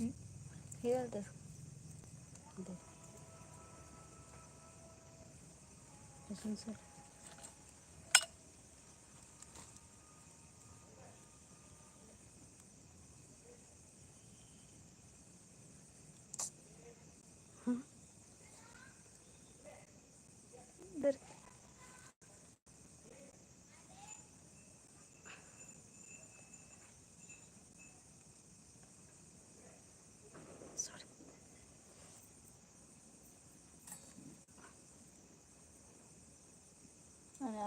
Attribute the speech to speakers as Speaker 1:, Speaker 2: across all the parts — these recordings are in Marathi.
Speaker 1: हे घालतेस दे लसूण सोड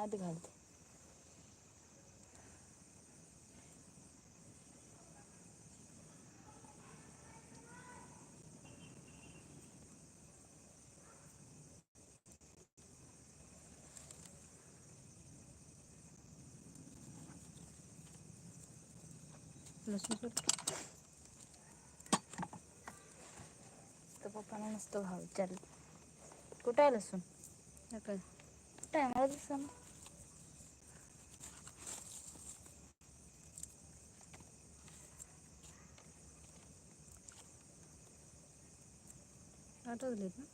Speaker 1: आत घालते. तर पप्पाला नसतो भाव विचारलं. कुठं आहे लसूण? कुठं आहे? मला दिसतं आठवले ना?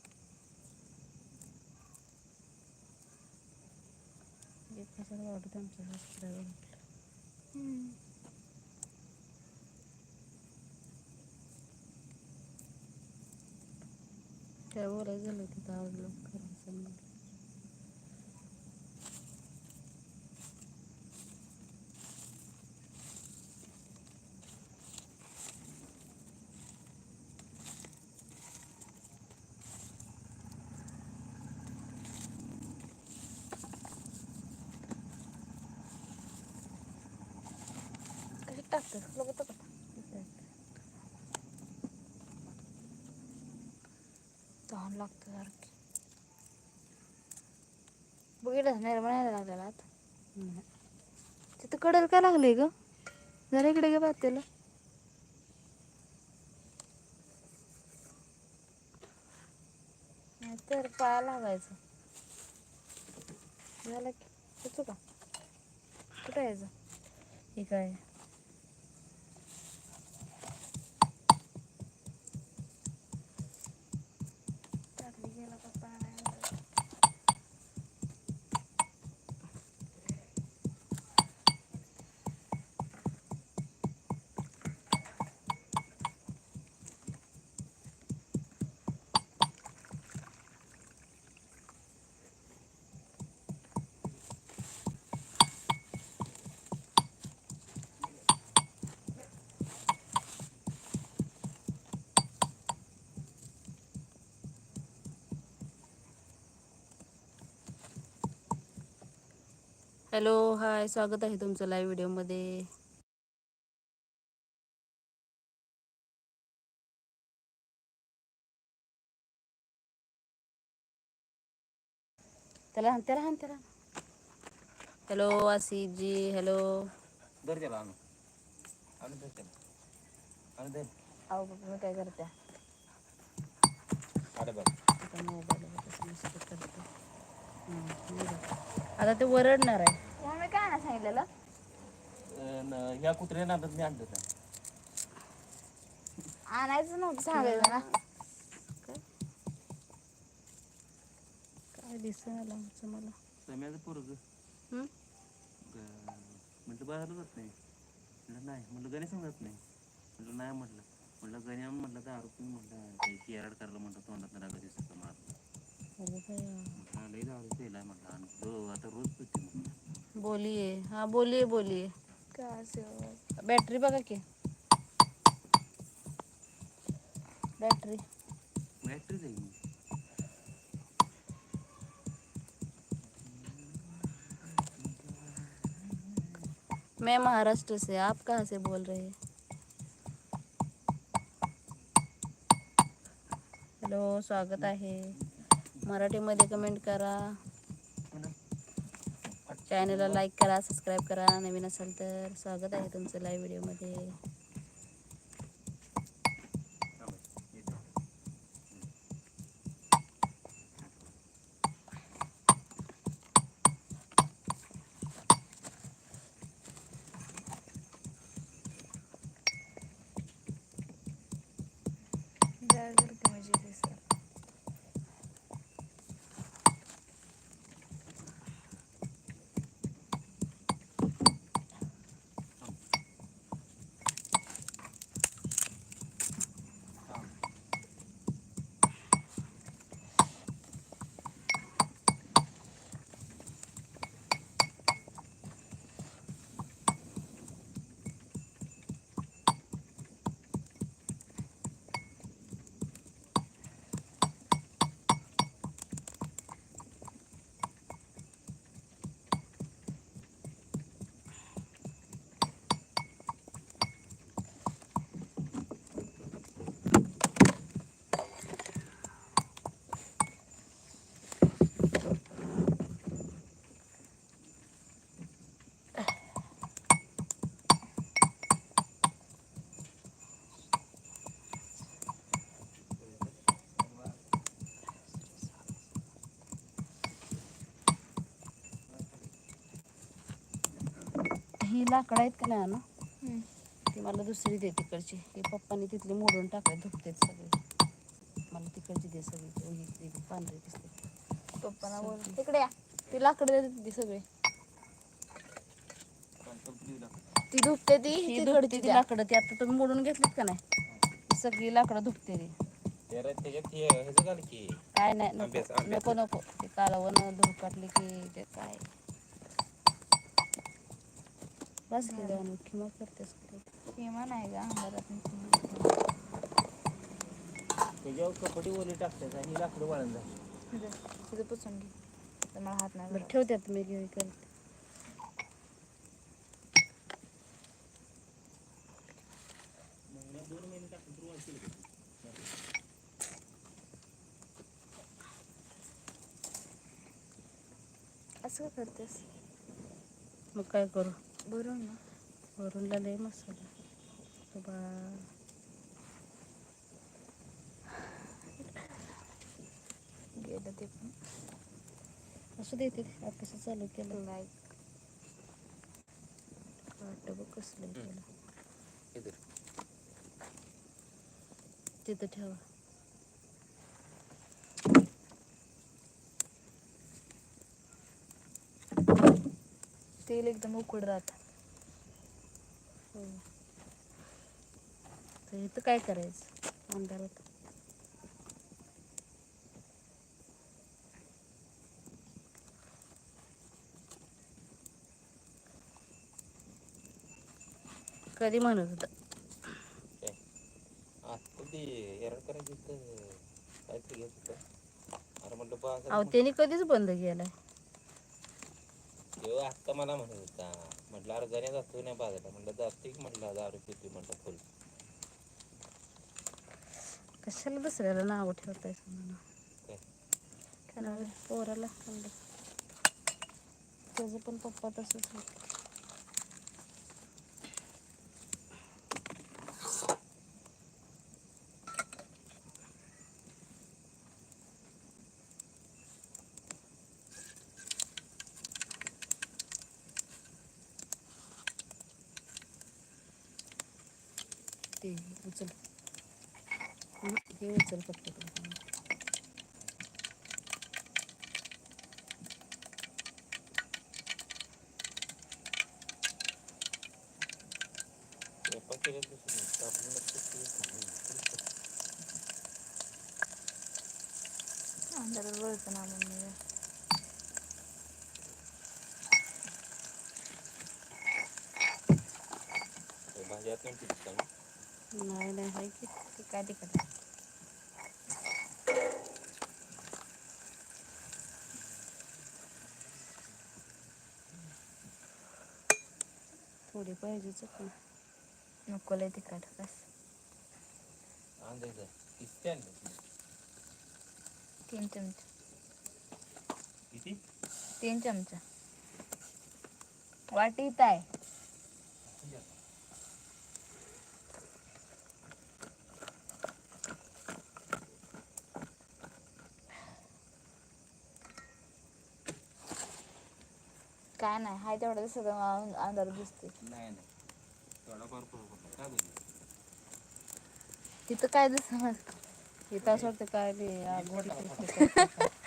Speaker 1: कशाला वाटत आमचं सबस्क्रायबर म्हटलं. काय बोलायचं झालं तिथं आवडलं खरं सांग तहान लागतं सारखी बघितलंच नाही म्हणायला लागलेला आता तिथं कडल काय लागले ग जरा इकडे गे बात त्याला तर पाया लागायचं झालं की का कुठं यायचं हे काय हॅलो हाय स्वागत आहे तुमचं लाईव्ह व्हिडिओमध्ये. त्याला त्याला हाण त्याला हॅलो आसिफजी हॅलो.
Speaker 2: धर त्याला आणू. आणू धर त्याला. आणू धर.
Speaker 1: अहो मी काय करते?
Speaker 2: बघ.
Speaker 1: आता मोबाईल. आता ते वरडणार आहे. मग मी काय ना सांगितलेलं?
Speaker 2: अं, न- ह्या कुत्र्या नादात मी आणलं होतं.
Speaker 1: आणायचं नव्हतं सांगायचं ना काय दिसेना आमचं मला?
Speaker 2: सम्याचं पोरग.
Speaker 1: हं?
Speaker 2: म्हटलं बाहेर जात नाही. म्हटलं नाही. म्हटलं गणे समजत नाही. म्हटलं नाही म्हटलं. म्हटलं गणे म्हटलं दारू पिऊन म्हटलं ते केरड करायला म्हटलं तोंडात रागा दिसत
Speaker 1: अरे बाया.
Speaker 2: म्हटलं लई दारू पेलाय म्हटलं. आणि रो आता रोज पिते म्हटलं.
Speaker 1: बोलिये हा बोलिये बोलिये बैटरी बघा की। बॅटरी।
Speaker 2: बॅटरी जाईल
Speaker 1: मैं महाराष्ट्र से आप कहाँ से बोल रहे हैं? हॅलो स्वागत आहे। मराठीमध्ये कमेंट करा। चॅनलला लाईक करा सबस्क्राईब करा. नवीन असाल तर स्वागत आहे तुमचं लाईव्ह व्हिडिओमध्ये
Speaker 2: थांबा, येते.
Speaker 3: तिकडची दिसेल
Speaker 1: ही लाकडं आहेत का नाही ना ती मला दुसरी दे तिकडची. ती पप्पानी तिथली मोडून टाकाय धुपतेत सगळे. मला तिकडची दे सगळी. पांढरी दिसते.
Speaker 3: पप्पाना बोल तिकडे या. ती लाकडं देते ती सगळी. ती धुपते ती
Speaker 1: ही धुपते ती लाकडं. ती आता तुम्ही मोडून घेतलीत का नाही? ती सगळी लाकडं धुपते ती.
Speaker 2: त्याला त्याच्यात ह्याचं घाल की
Speaker 1: काय नाही नको. नको नको. ते कालवण धूर काढली की ते काय? बस केलं आणि किंवा करतेस
Speaker 3: किंवा नाही ग अंधारात
Speaker 2: त्याच्यावर कपडी ओली टाकतात आणि लाकडं वाळून जाते
Speaker 3: तिथं पुसून घे. तर मला हात नाही
Speaker 1: बरं
Speaker 3: लागत.
Speaker 1: ठेवत्यात मी करते
Speaker 2: का?
Speaker 3: असं का करतेस?
Speaker 1: मग काय करू?
Speaker 3: भरून ना.
Speaker 1: वरून लय मसाला. तो बा
Speaker 3: गेलं ते पण.
Speaker 1: असं देते कसं चालू केलं
Speaker 3: लाईक
Speaker 1: वाटतं बघ कसलं
Speaker 2: इधर.
Speaker 1: तिथं ठेवा.
Speaker 3: तेल एकदम उकड राहत.
Speaker 1: हो. तर इथं काय करायचं? अंधारात कधी म्हणत होता
Speaker 2: काय? आता ते एरड करायची तर काहीतरी घेत होतं अरे म्हटलं बाजार
Speaker 1: अहो त्यांनी कधीच बंद केलाय.
Speaker 2: तेव्हा आत्ता मला म्हणत होता. म्हटलं अरे गण्या जातो नाही बाजारला म्हटलं जाते की म्हटलं दारू पितो म्हटलं फुल.
Speaker 1: कशाला दुसऱ्याला नाव ठेवताय पोराला म्हणलं त्याचं पण पप्पा तसंच होतं. ते उचल हं, हे उचल फक्त तू.
Speaker 2: स्वयंपाक केलं तसं नाही तर आपण लक्ष ठेवत नाही.
Speaker 3: अंधारात वळतं ना मम्मी
Speaker 2: ते भाजी आत नाही पिकत का मग?
Speaker 1: नाही नाही हाय की
Speaker 3: ती काय तिकडे
Speaker 1: थोडी पाहिजेच पण
Speaker 3: नको लय तिखट बस
Speaker 2: आणायचं. किती आणलं?
Speaker 3: तीन चमचे
Speaker 2: किती?
Speaker 3: तीन चमचा. वाटी इथं आहे. काय नाही हाय तेवढं सगळं अंधार दिसते
Speaker 2: नाही नाही. काय
Speaker 3: तिथं काय दिसणार?
Speaker 1: इथं असं वाटतं काय आगोड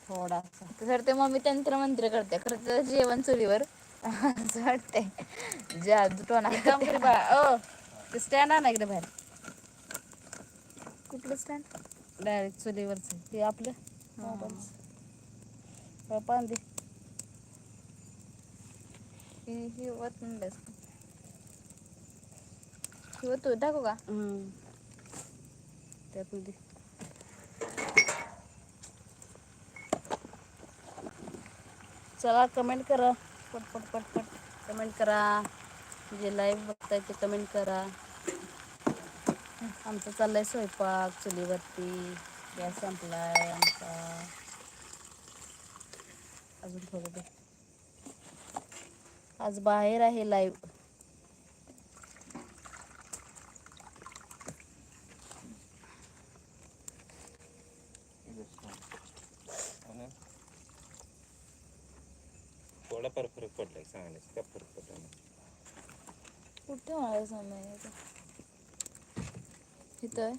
Speaker 1: थोडासा.
Speaker 3: तर ते मम्मी तंत्र मंत्र करते. खरं तर जेवण चुलीवर. असं वाटतंय. जादू टोना.
Speaker 1: काम कर बा ओ ते स्टँड आणा इकडे बाहेर.
Speaker 3: कुठलं स्टँड
Speaker 1: डायरेक्ट चुलीवरचं ते आपलं. मोबाईलचं. पान दे.
Speaker 3: ही ही वत म्हणलंस ही वत तू टाकू का.
Speaker 1: त्यात दे चला कमेंट करा. पट पट पट पट. कमेंट करा. जे लाईव्ह बघताय ते कमेंट करा. आमचं चाललाय स्वयंपाक चुलीवरती. गॅस संपलाय आमचा. अजून थोडं आज बाहेर आहे लाईव्ह
Speaker 2: थोडाफार फरक पडलाय सांगायचं काय फरक पडला नाही.
Speaker 3: मला समय इथं आहे.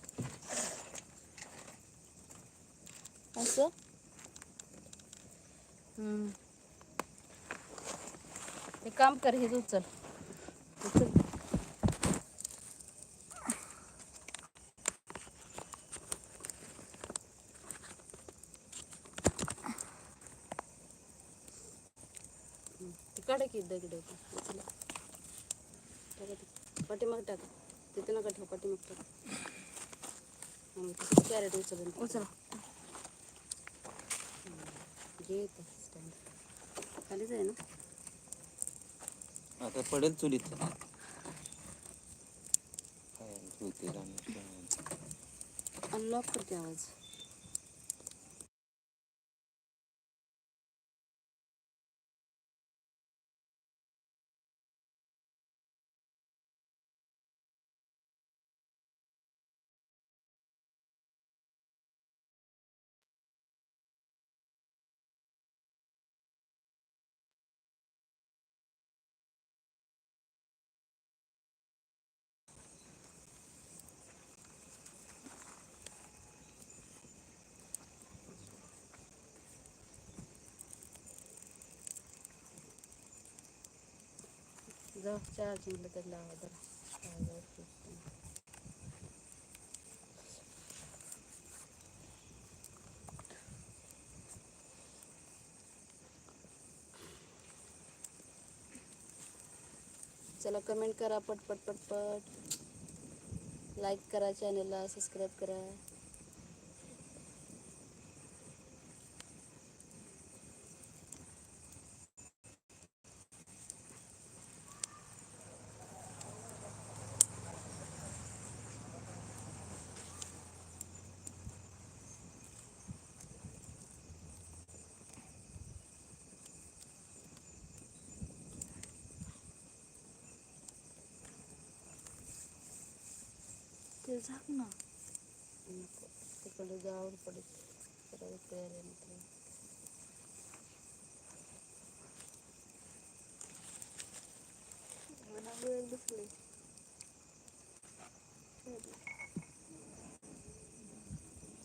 Speaker 3: असं
Speaker 1: हम्म. काम कर हे उचल उचल काढा की दगड उचला पाठीमाग टाका. तिथे नका ठेव पाठीमाग टाका. कॅरेट उचल.
Speaker 3: उचला
Speaker 1: घे इथं stand. खालीच आहे ना?
Speaker 2: आता पडेल चुलीत.
Speaker 1: अनलॉक करते आवाज. जाऊ चार्जिंगला तर लावा जरा चला कमेंट करा पट पट पट पट लाईक करा चॅनलला सबस्क्राईब करा.
Speaker 3: ते झाक ना
Speaker 1: नको तिकडे इकडे आल्यानंतर
Speaker 3: मला वेळ.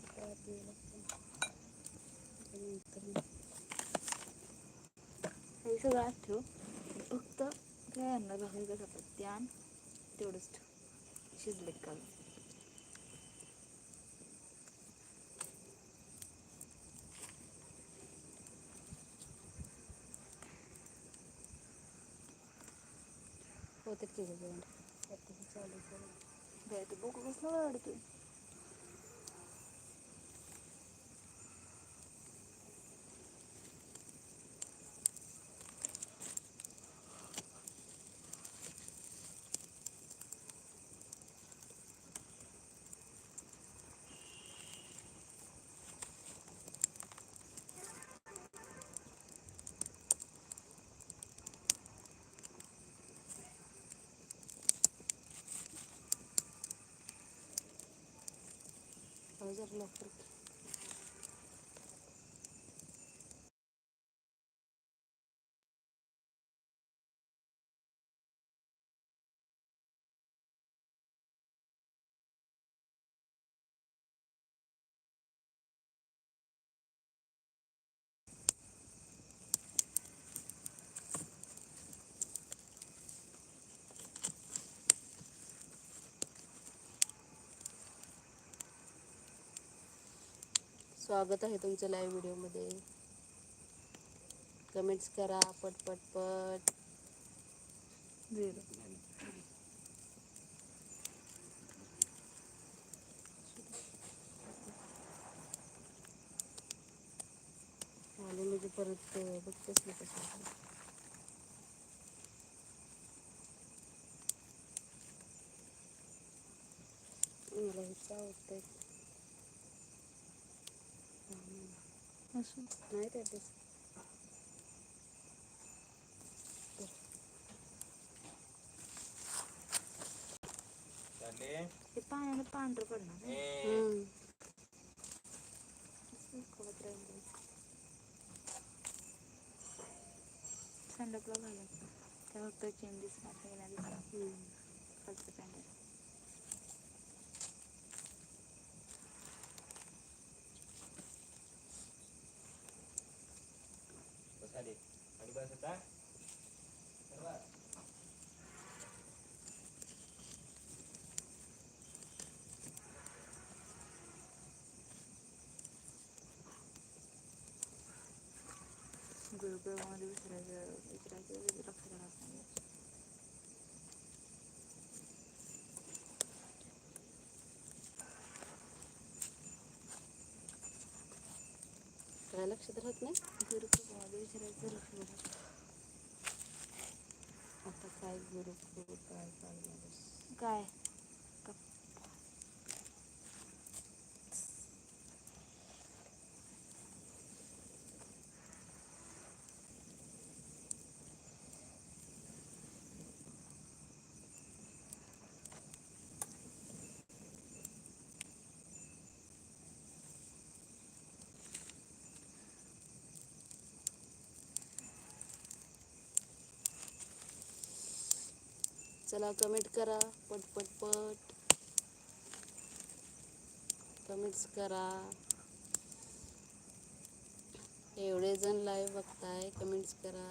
Speaker 1: त्यानंतर
Speaker 3: हे सगळं आत ठेव. फक्त काय आणणार भाकरी कसं आण तेवढंच ठेव. शिजले का?
Speaker 1: होते की जेवण आता हे चालू करू.
Speaker 3: काय ते
Speaker 1: स्वागत आहे तुमचं लाईव्ह व्हिडिओमध्ये कमेंट्स करा पट पट. पट आले म्हणजे परत अं, बघतेच कसं मला हेच आवडतंय
Speaker 3: असं
Speaker 1: नाही त्या दिवस
Speaker 3: ते पाण्याने पांढरं पडणार ना.
Speaker 1: हम्म.
Speaker 3: सुकवत राहील. संडासला घालायचं त्या फक्त चेन दिसणार नाही ना दिसणार
Speaker 1: हम्म.
Speaker 3: खालचं पॅन्ट गुरुकुळामध्ये विसरायचं विसरायचं लक्षात राहत नाही
Speaker 1: काय लक्षात राहत नाही
Speaker 3: गुरुकुळामध्ये
Speaker 1: आता काय गुरु गुरु काय
Speaker 3: काय
Speaker 1: चला कमेंट करा पट पट. पट कमेंट्स करा. एवढे जण लाईव्ह बघताय कमेंट्स करा.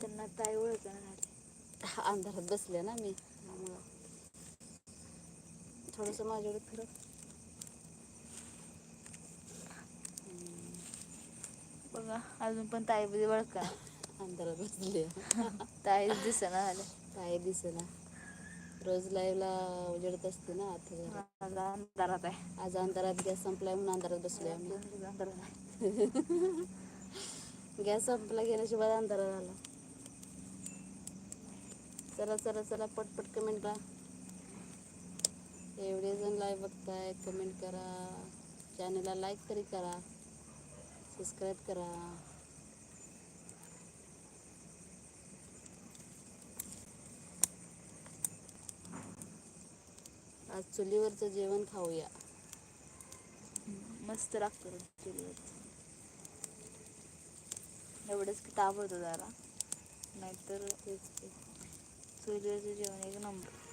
Speaker 3: त्यांना ताई ओळखणार
Speaker 1: अंधारात बसले ना मी. त्यामुळं थोडंसं माझ्याकडे फिरत
Speaker 3: बघा. अजून पण ताई बी ओळखा
Speaker 1: अंधारात बसले
Speaker 3: ताईच दिसेना झाले.
Speaker 1: काय दिसेना. रोज लाईव्हला उजेडत असते ना आता
Speaker 3: अंधारात आहे.
Speaker 1: आज अंधारात गॅस संपलाय म्हणून अंधारात बसले आम्ही.
Speaker 3: दोन अंधारात आहे
Speaker 1: गॅस संपला गेल्याशिवाय अंधारात आला. चला चला चला पटपट कमेंट करा. एवढे जण लाईव्ह बघताय कमेंट करा. चॅनलला लाईक तरी करा. सबस्क्राईब करा. आज चुलीवरचं जेवण खाऊया.
Speaker 3: मस्त लागतं चुलीवर एवढंच की ताप होतो जरा. नाहीतर. चुलीवरचं जेवण एक नंबर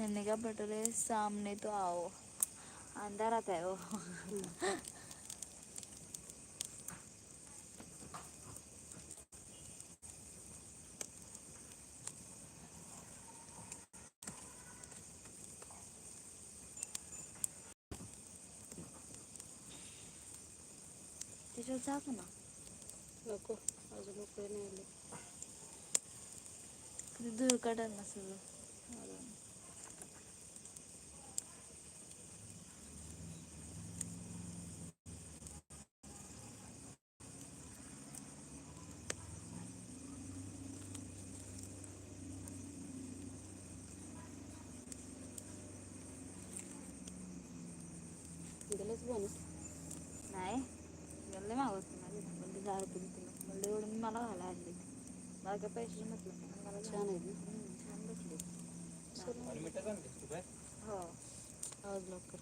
Speaker 3: यांनी का पटले सामने तो आओ। अंधारात हो त्याच्यावर झाक ना?
Speaker 1: नको अजून उकळे नाही आले
Speaker 3: किती धूर काढाल ना सगळं अजून.
Speaker 1: गेलंच बोनस
Speaker 3: नाही गेले मागवत माझे म्हणजे दहा रुपये देते म्हणलं एवढं मी मला घाला आणले मला काय पैसे म्हटलं नाही. मला
Speaker 1: छान आहे ना
Speaker 3: छान भेटले हो.
Speaker 1: आवाज लवकर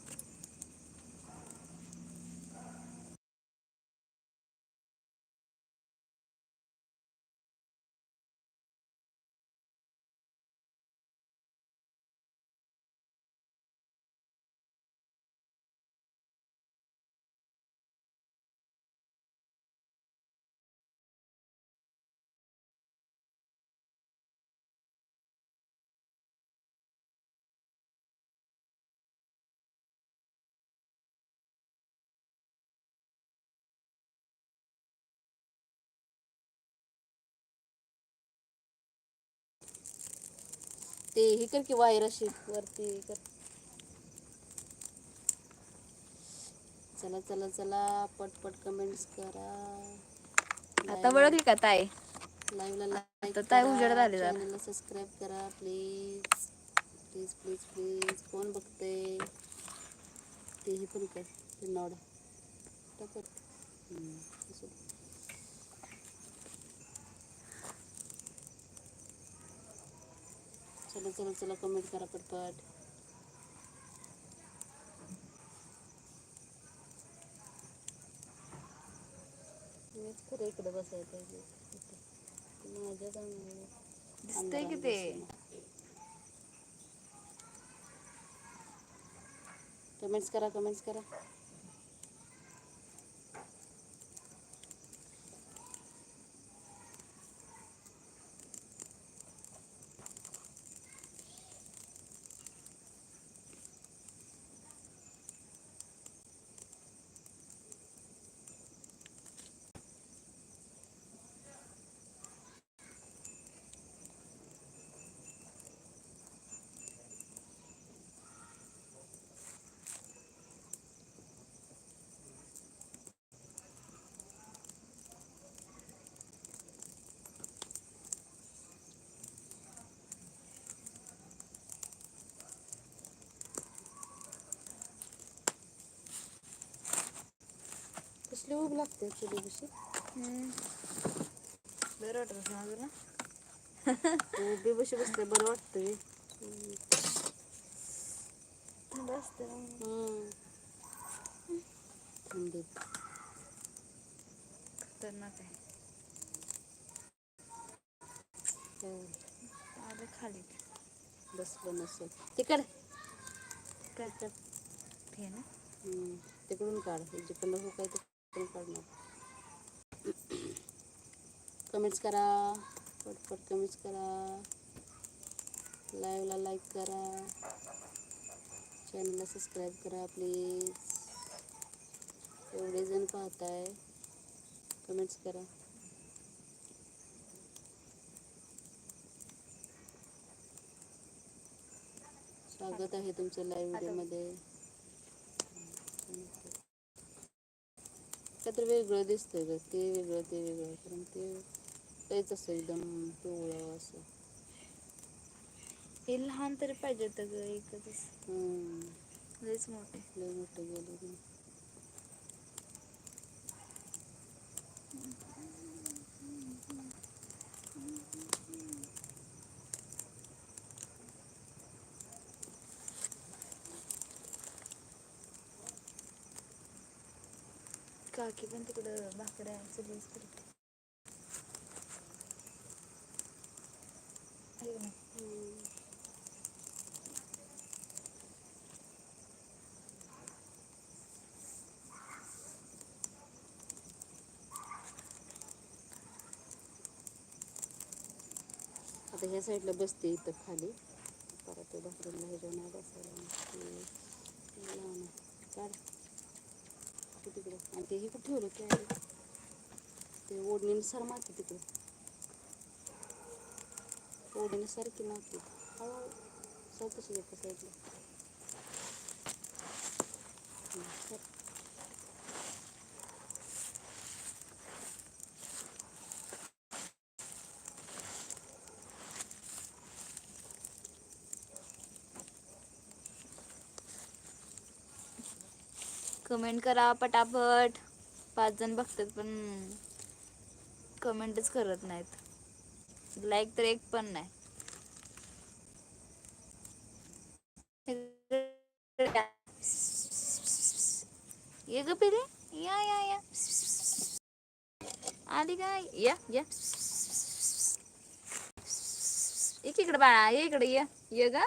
Speaker 1: ते हे कर की वायर अशी वरती हे कर. चला चला चला पटपट कमेंट्स करा.
Speaker 3: आता ओळखली का ताई?
Speaker 1: लाईव्हला लाईक
Speaker 3: आता ताई जरा.
Speaker 1: चॅनलला सबस्क्राईब करा प्लीज प्लीज प्लीज प्लीज कोण बघते तेही पण कर ते हम्म, असू. दे. चला चला चला कमेंट करा पटपट मीच खरं इकडे बसायला पाहिजे इथे. माझ्या चांगलं
Speaker 3: दिसतंय की ते
Speaker 1: कमेंट्स करा कमेंट्स करा कसली ऊब लागते चुली कशी
Speaker 3: बरं वाटत माझं ना
Speaker 1: उभी बशी बसते बरं वाटतं.
Speaker 3: थंड असते ना म्हणून.
Speaker 1: हम्म. थंडीत
Speaker 3: खतरनाक आहे. आले खाली.
Speaker 1: बसलं नसेल. तिकड.
Speaker 3: काय हे ना?
Speaker 1: तिकडून काढ. जिकडनं हो काय तिकडून काढणार कमेंट्स करा पटपट कमेंट्स करा लाईव्हला लाईक करा चॅनलला सबस्क्राईब करा प्लीज एवढे जण पाहताय कमेंट्स करा. स्वागत आहे तुमचं लाईव्ह व्हिडिओमध्ये काहीतरी वेगळं दिसतंय ग. ते वेगळं ते वेगळं. कारण ते तेच असं एकदम पिवळं असं.
Speaker 3: हे लहान तरी पाहिजे होतं ग एकच
Speaker 1: हम्म,
Speaker 3: लयच मोठे.
Speaker 1: लय मोठं गेलं ते.
Speaker 3: काकी पण तिकडं भाकऱ्या चुलीच करते आहे का नाही?
Speaker 1: हम्म. आता ह्या साईडला बसते इथं खाली परत ते भाकरीला ह्याच्या नाही बसायला ते- ते लावणं. काढ ते तिकडं आणि ते हे ठेवलं की आहे? ते ओढणीनुसार माती तिकडं. ओढीने माती हळूहळू सर तशी एका साईडला
Speaker 3: कमेंट करा पटापट. पाच पण कमेंटच करत नाहीत. लाईक तर एक पण नाही. ये ग पिले? या या या. आली काय या ये. ये ग.